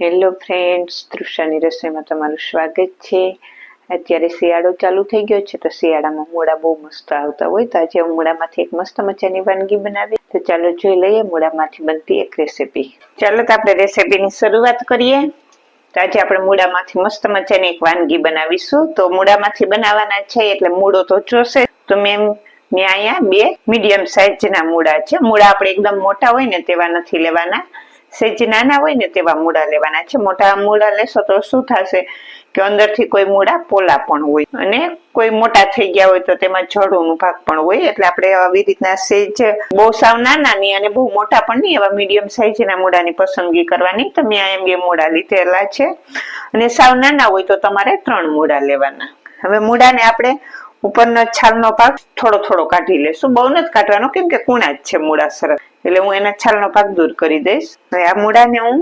Hello friends તૃષાની રસોઈમાં તમારું સ્વાગત છે. અત્યારે શિયાળો ચાલુ થઈ ગયો છે, તો શિયાળામાં મૂળા બહુ મસ્ત આવતા હોય તો આજે હું મૂળામાંથી એક મસ્ત મજાની વાનગી બનાવી. તો ચાલો જોઈ લઈએ મૂળામાંથી બનતી એક રેસીપી ચાલો તો આપણે રેસીપીની શરૂઆત કરીએ. તો આજે આપણે મૂળામાંથી મસ્ત મજાની એક વાનગી બનાવીશું. તો મૂળામાંથી બનાવવાના છે એટલે મૂળો તો જોશે તો મેં મેં અહીંયા બે મીડિયમ સાઇઝના મૂળા છે. મૂળા આપણે એકદમ મોટા હોય ને તેવા નથી લેવાના. સેજ નાના હોય ને તેવા મૂળા લેવાના છે. મોટા મૂળા લેશો તો શું થશે? કે અંદરથી કોઈ મૂળા પોલા પણ હોય. અને કોઈ મોટા થઈ ગયા હોય તો તેમાં જડોનું ભાગ પણ હોય. એટલે આપણે આવી રીતના સેજ બહુ સાવ નાના ની અને બહુ મોટા પણ નહીં, એવા મીડિયમ સાઇઝના મૂળાની પસંદગી કરવાની. તમે આ એમ બે મૂળા લીધેલા છે. અને સાવ નાના હોય તો તમારે ત્રણ મૂળા લેવાના. હવે મૂળાને આપણે ઉપરનો છાલનો ભાગ થોડો થોડો કાઢી લેશું. બહુ નથી કાઢવાનો, કેમ કે કુણા જ છે મૂળા સરસ. એટલે હું એના છાલનો ભાગ દૂર કરી દઈશ. હવે આ મૂળાને હું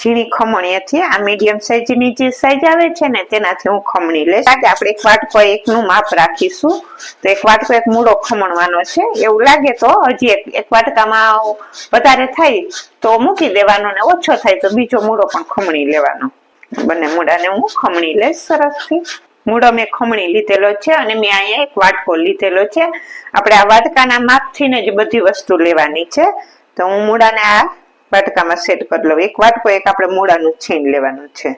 ઝીણી ખમણીએથી આ મીડિયમ સાઈઝની જે સાઈઝ આવે છે ને, તેનાથી હું ખમણી લઈશ. આજે આપણે એક વાટકો એકનું માપ રાખીશું. તો એક વાટકો એક મૂળો ખમણવાનો છે. એવું લાગે તો હજી એક એક વાટકામાં વધારે થાય તો મૂકી દેવાનો ને ઓછો થાય તો બીજો મૂળો પણ ખમણી લેવાનો. બંને મૂળાને હું ખમણી લઈશ સરસથી. મૂળો મેં ખમણી લીધેલો છે અને મેં અહીંયા એક વાટકો લીધેલો છે. આપણે આ વાટકાના માપથી જ બધી વસ્તુ લેવાની છે. તો હું મૂળાને આ વાટકામાં સેટ કરી લઉં. એક વાટકો એક આપણે મૂળાનું છીણ લેવાનું છે.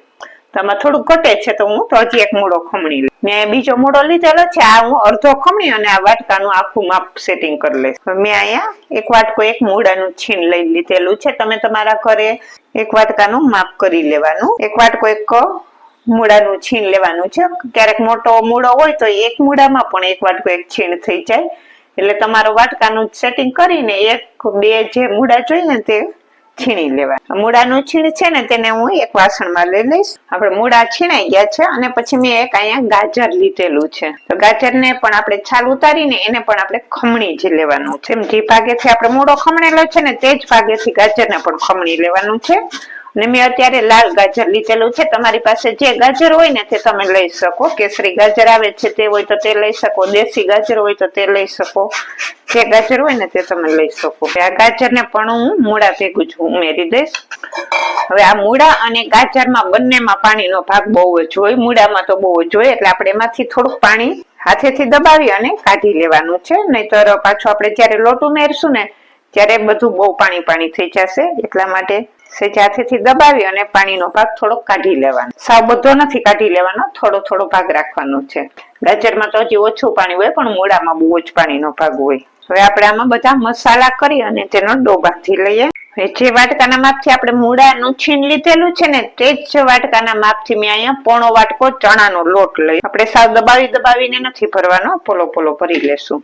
તો આમાં થોડું ઘટે છે તો હું તો હજી એક મૂળો ખમણી લઉં. મેં બીજો મૂળો લીધેલો છે. આ હું અડધો ખમણી અને આ વાટકાનું આખું માપ સેટિંગ કરી લઈશ. મેં અહીંયા એક વાટકો એક મૂળાનું છીણ લઈ લીધેલું છે. તમે તમારા ઘરે એક વાટકાનું માપ કરી લેવાનું. એક વાટકો એક મૂળાનું છીણ લેવાનું છે. ક્યારેક મોટો મૂળો હોય તો એક મૂળામાં પણ એક વાટકો એક છીણ થઈ જાય. એટલે તમારો વાટકાનું સેટિંગ કરીને એક, બે જે મૂળા જોઈએ ને તે છીણી લેવા મૂળાનું છીણ છે ને તેને હું એક વાસણમાં લઈ લઈશ. આપણે મૂળા છીણાઈ ગયા છે અને પછી મેં એક અહીંયા ગાજર લીધેલું છે. તો ગાજરને પણ આપણે છાલ ઉતારીને એને પણ આપણે ખમણી જ લેવાનું છે. જે ભાગેથી આપણે મૂળો ખમણેલો છે ને તે જ ભાગેથી ગાજરને પણ ખમણી લેવાનું છે. અને મેં અત્યારે લાલ ગાજર લીધેલું છે. તમારી પાસે જે ગાજર હોય ને તે તમે લઈ શકો. કેસરી ગાજર આવે છે તે હોય તો તે લઈ શકો. દેશી ગાજર હોય તો તે લઈ શકો. જે ગાજર હોય ને તે તમે લઈ શકો. આ ગાજરને પણ હું મૂળા ભેગું જ ઉમેરી દઈશ. હવે આ મૂળા અને ગાજરમાં બંનેમાં પાણીનો ભાગ બહુ જ હોય. મૂળામાં તો બહુ જ હોય, એટલે આપણે એમાંથી થોડુંક પાણી હાથેથી દબાવી અને કાઢી લેવાનું છે. નહીતર પાછું આપણે જ્યારે લોટ ઉમેરશું ને, ત્યારે બધું બહુ પાણી પાણી થઈ જશે. એટલા માટે સેજ હાથેથી દબાવી અને પાણીનો ભાગ થોડોક કાઢી લેવાનો. સાવ બધો નથી કાઢી લેવાનો, થોડો થોડો ભાગ રાખવાનો છે. ગાજરમાં તો હજી ઓછું પાણી હોય, પણ મૂળામાં બહુ જ પાણીનો ભાગ હોય. હવે આપણે આમાં બધા મસાલા કરી અને તેનો ડો બાંધી લઈએ. જે વાટકાના માપથી આપણે મૂળાનું છીન લીધેલું છે ને, તે જ વાટકાના માપથી મેં અહીંયા પોણો વાટકો ચણાનો લોટ લઈ. આપણે સાવ દબાવી દબાવીને નથી ભરવાનો, પોલો પોલો ભરી લેશું.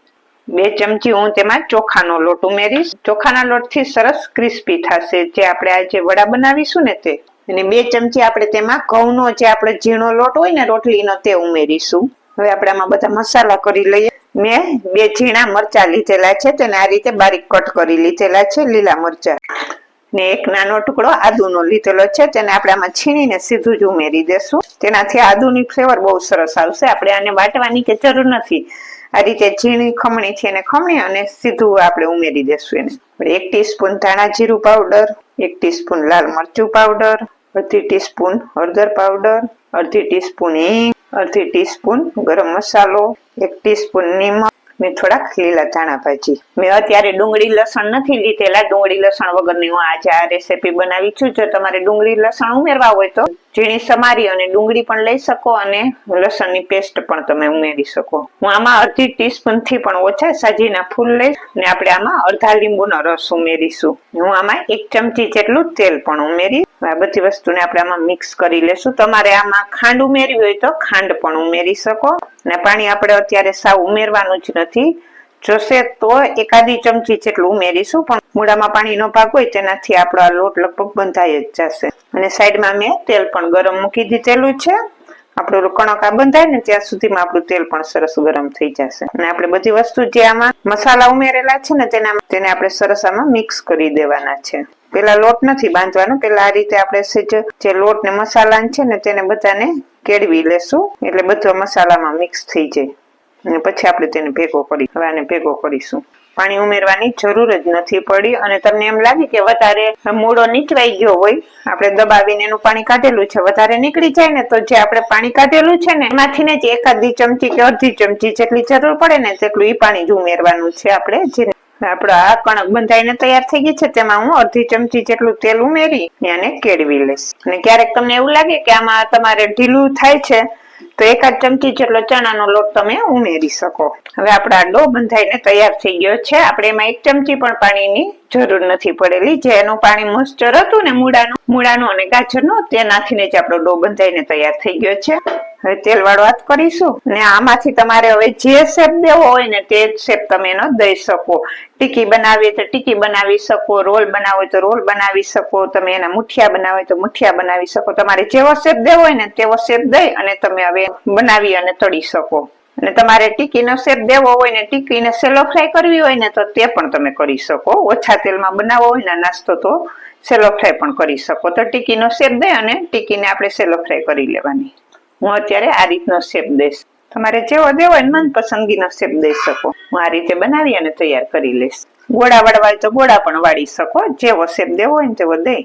બે ચમચી હું તેમાં ચોખાનો લોટ ઉમેરીશ. ચોખાના લોટથી સરસ ક્રિસ્પી થશે. જે આપણે આજે વડા બનાવીશું ને તે અને બે ચમચી આપણે તેમાં ઘઉંનો જે આપણે ઝીણો લોટ હોય ને રોટલીનો તે ઉમેરીશું. હવે આપણે આમાં બધા મસાલા કરી લઈએ. મેં બે ઝીણા મરચા લીધેલા છે તેને આ રીતે બારીક કટ કરી લીધેલા છે લીલા મરચા. ને એક નાનો ટુકડો આદુનો લીધેલો છે તેને આપણે આમાં છીણીને સીધું જ ઉમેરી દેશું. તેનાથી આદુની ફ્લેવર બહુ સરસ આવશે. આપણે આને વાટવાની કે જરૂર નથી. આ રીતે ઝીણી ખમણી છે એને ખમણી અને સીધું આપણે ઉમેરી દેશું એને. એક ટીસ્પૂન ધાણા જીરું પાવડર, એક ટીસ્પૂન લાલ મરચું પાવડર, અડધી ટીસ્પૂન હળદર પાવડર, અડધી ટીસ્પૂન હિંગ, અડધી ટીસ્પૂન ગરમ મસાલો, એક ટીસ્પૂન નિમક ને થોડાક લીલા ધાણા ભાજી. મેં અત્યારે ડુંગળી લસણ નથી લીધેલા. ડુંગળી લસણ વગરની હું આજે આ રેસીપી બનાવી છું. જો તમારે ડુંગળી લસણ ઉમેરવા હોય તો ઝીણી સમારી અને ડુંગળી પણ લઈ શકો અને લસણની પેસ્ટ પણ તમે ઉમેરી શકો. હું આમાં અડધી ટીસ્પૂનથી પણ ઓછા સાજીના ફૂલ લઈશ અને આપણે આમાં અડધા લીંબુનો રસ ઉમેરીશું. હું આમાં એક ચમચી જેટલું તેલ પણ ઉમેરી આ બધી વસ્તુને આપણે આમાં મિક્સ કરી લેશું. તમારે આમાં ખાંડ ઉમેરવી હોય તો ખાંડ પણ ઉમેરી શકો. અને પાણી આપણે અત્યારે સાવ ઉમેરવાનું જ નથી. જોશે તો એકાદી ચમચી જેટલું ઉમેરીશું, પણ મૂળામાં પાણીનો ભાગ હોય તેનાથી આપણો આ લોટ લગભગ બંધાઈ જ જશે. અને સાઈડમાં મેં તેલ પણ ગરમ મૂકી દીધેલું છે. આપણું કણક આ બંધાય ને ત્યાં સુધીમાં આપણું તેલ પણ સરસ ગરમ થઈ જશે. અને આપણે બધી વસ્તુ જે આમાં મસાલા ઉમેરેલા છે ને તેના તેને આપણે સરસ આમાં મિક્સ કરી દેવાના છે. પેલા લોટ નથી બાંધવાનો, પેલા આ રીતે આપણે જે લોટ ને મસાલા છે ને તેને બધાને કેળવી લેશું. એટલે બધો મસાલામાં મિક્સ થઈ જાય. અને પછી આપણે તેને ભેગો કરી હવે ભેગો કરીશું. પાણી ઉમેરવાની જરૂર જ નથી પડી અને તમને એમ લાગે કે વધારે મૂળો નીચવાઈ ગયો હોય, આપણે દબાવીને એનું પાણી કાઢેલું છે, વધારે નીકળી જાય ને તો જે આપણે પાણી કાઢેલું છે ને, એમાંથી ને જ એકાદી ચમચી કે અડધી ચમચી જેટલી જરૂર પડે ને તેટલું એ પાણી જ ઉમેરવાનું છે આપણે જે આપણો આ કણક બંધાઈને તૈયાર થઈ ગઈ છે, તેમાં હું અડધી ચમચી જેટલું તેલ ઉમેરી ને આને કેળવી લઈશ. અને ક્યારેક તમને એવું લાગે કે આમાં તમારે ઢીલું થાય છે તો એકાદ ચમચી જેટલો ચણાનો લોટ તમે ઉમેરી શકો. હવે આપણો આ ડો બંધાઈને તૈયાર થઈ ગયો છે. આપણે એમાં એક ચમચી પણ પાણીની જરૂર નથી પડેલી. જે એનું પાણી મોઇસ્ચર હતું ને મૂળાનું મૂળાનું અને ગાજરનું, તે નાખીને જ આપણો ડો બંધાઈને તૈયાર થઈ ગયો છે. હવે તેલ વાળો વાત કરીશું ને આમાંથી તમારે હવે જે શેપ દેવો હોય ને તે શેપ તમે એનો દઈ શકો. ટીકી બનાવી તો ટીકી બનાવી શકો, રોલ બનાવો તો રોલ બનાવી શકો, તમે એના મુઠિયા બનાવો તો મુઠિયા બનાવી શકો. તમારે જેવો શેપ દેવો હોય ને તેવો શેપ દઈ અને તમે હવે બનાવી અને તળી શકો. અને તમારે ટીકીનો શેપ દેવો હોય ને ટીકીને સેલો ફ્રાય કરવી હોય ને તો તે પણ તમે કરી શકો. ઓછા તેલમાં બનાવવો હોય ને નાસ્તો તો સેલો ફ્રાય પણ કરી શકો. તો ટીકીનો શેપ દે અને ટીકીને આપણે સેલો ફ્રાય કરી લેવાની. હું અત્યારે આ રીતનો શેપ દઈશ. તમારે જેવો દેવો હોય મનપસંદગીનો શેપ દઈ શકો. હું આ રીતે બનાવી અને તૈયાર કરી લઈશ. ગોળા વાળવા તો ગોળા પણ વાળી શકો. જેવો શેપ દેવો હોય ને તેવો દઈ.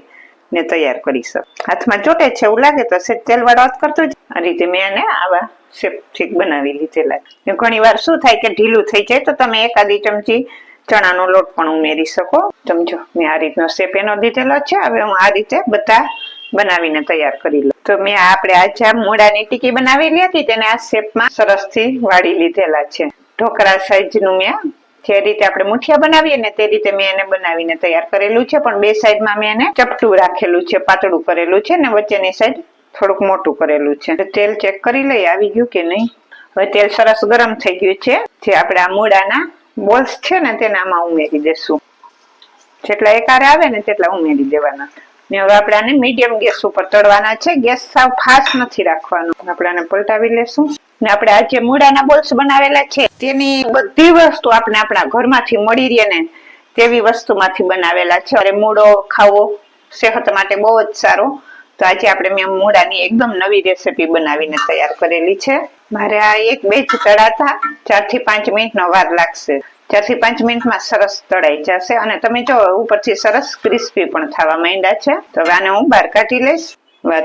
ને તૈયાર કરી શકો હાથમાં ચોટે છે, એવું લાગે તો સેજ તેલ વાળો હાથ કરતો જ. આ રીતે મેં એને આવા શેપ ઠીક બનાવી લીધેલા. ઘણી વાર શું થાય કે ઢીલું થઈ જાય તો તમે એકાદી ચમચી ચણાનો લોટ પણ ઉમેરી શકો. સમજો, મેં આ રીતનો શેપ એનો દીધેલો છે, હવે હું આ રીતે બધા બનાવીને તૈયાર કરી લઉં. તો મેં આપણે આ જે મૂળાની ટીકી બનાવેલી હતી તેને આ શેપમાં સરસથી વાળી લીધેલા છે. ઢોકળા સાઈઝનું મેં જે રીતે આપણે મુઠિયા બનાવીએ ને તે રીતે મેં એને બનાવીને તૈયાર કરેલું છે. પણ બે સાઈડમાં મેં એને ચપટું રાખેલું છે, પાતળું કરેલું છે ને વચ્ચેની સાઈડ થોડુંક મોટું કરેલું છે. તેલ ચેક કરી લઈએ, આવી ગયું કે નહીં? હવે તેલ સરસ ગરમ થઈ ગયું છે. જે આપણે આ મૂળાના બોલ્સ છે ને તેનામાં ઉમેરી દેશું. જેટલા એકારે આવે ને તેટલા ઉમેરી દેવાના. ને હવે આપણે આને મીડિયમ ગેસ ઉપર તળવાના છે. ગેસ સાવ ફાસ્ટ નથી રાખવાનો. આપણે આને પલટાવી લેશું. ને આપણે આ જે મૂળાના બોલ્સ બનાવેલા છે, તેની બધી વસ્તુ આપણે આપણા ઘરમાંથી મળી રહે ને તેવી વસ્તુમાંથી બનાવેલા છે. અરે મૂળો ખાવો સેહત માટે બહુ જ સારો. તો આજે આપણે મેં મૂળાની એકદમ નવી રેસીપી બનાવીને તૈયાર કરેલી છે. મારે આ એક બે જ તળાતા ચારથી પાંચ મિનિટ નો વાર લાગશે. ચારથી પાંચ મિનિટમાં સરસ તળાઈ જશે અને તમે જો ઉપરથી સરસ ક્રિસ્પી પણ થવા માંડ્યા છે, તો આને હું બહાર કાઢી લઈશ.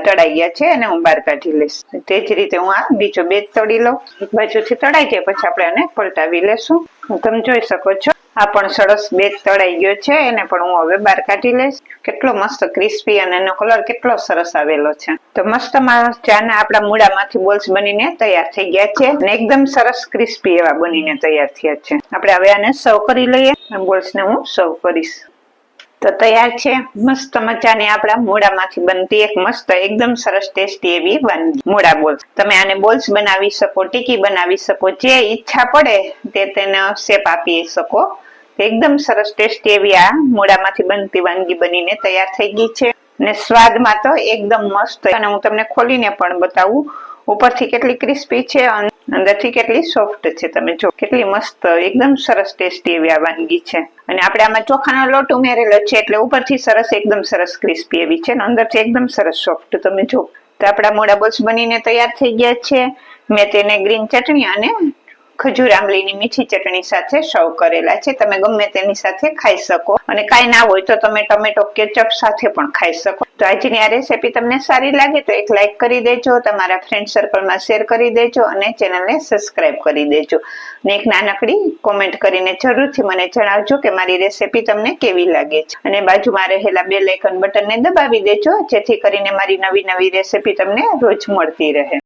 તળાઈ ગયા છે અને હું બહાર કાઢી લઈશ. તે જ રીતે હું આ બીજો બે તળી લઉં. એક બાજુથી તળાઈ જાય, પછી આપણે આને પલટાવી લેશું. તમે જોઈ શકો છો. આ પણ સરસ બે તળાઈ ગયો છે, એને પણ હું હવે બહાર કાઢી લઈશ. કેટલો મસ્ત ક્રિસ્પી અને એનો કલર કેટલો સરસ આવેલો છે. તો મસ્ત ચાના આપણા મૂળામાંથી બોલ્સ બનીને તૈયાર થઈ ગયા છે અને એકદમ સરસ ક્રિસ્પી એવા બનીને તૈયાર થયા છે. આપણે હવે આને સર્વ કરી લઈએ બોલ્સ ને હું સર્વ કરીશ. તો તૈયાર છે. મસ્ત મજાની આપણા મૂળામાંથી બનતી એક મસ્ત, એકદમ સરસ ટેસ્ટી એવી વાનગી. મૂળા બોલ્સ તમે આને બોલ્સ બનાવી શકો, ટીકી બનાવી શકો, જે ઈચ્છા પડે તે તેને શેપ આપી શકો. એકદમ સરસ ટેસ્ટી એવી આ મૂળામાંથી બનતી વાનગી બનીને તૈયાર થઈ ગઈ છે. ને સ્વાદમાં તો એકદમ મસ્ત અને હું તમને ખોલીને પણ બતાવું, ઉપરથી કેટલી ક્રિસ્પી છે અને અંદરથી કેટલી સોફ્ટ છે. તમે જો, કેટલી મસ્ત, એકદમ સરસ ટેસ્ટી એવી આ વાનગી છે. અને આપણે આમાં ચોખાનો લોટ ઉમેરેલો છે, એટલે ઉપરથી સરસ, એકદમ સરસ ક્રિસ્પી એવી છે. અને અંદરથી એકદમ સરસ સોફ્ટ. તમે જો, તો આપણા મોડા બોલ્સ બનીને તૈયાર થઈ ગયા છે. મેં તેને ગ્રીન ચટણી અને ખજૂર, આંબલીની મીઠી ચટણી સાથે સર્વ કરેલા છે. તમે ગમે તેની સાથે ખાઈ શકો. અને કાંઈ ના હોય તો તમે ટમેટો, કેચઅપ સાથે પણ ખાઈ શકો. તો આજની આ રેસીપી તમને સારી લાગે તો એક લાઈક કરી દેજો, તમારા ફ્રેન્ડ સર્કલમાં શેર કરી દેજો અને ચેનલને સબસ્ક્રાઇબ કરી દેજો. અને એક નાનકડી કોમેન્ટ કરીને જરૂરથી મને જણાવજો કે મારી રેસીપી તમને કેવી લાગે છે. અને બાજુમાં રહેલા બે લાઇકન બટનને દબાવી દેજો, જેથી કરીને મારી નવી નવી રેસીપી તમને રોજ મળતી રહે.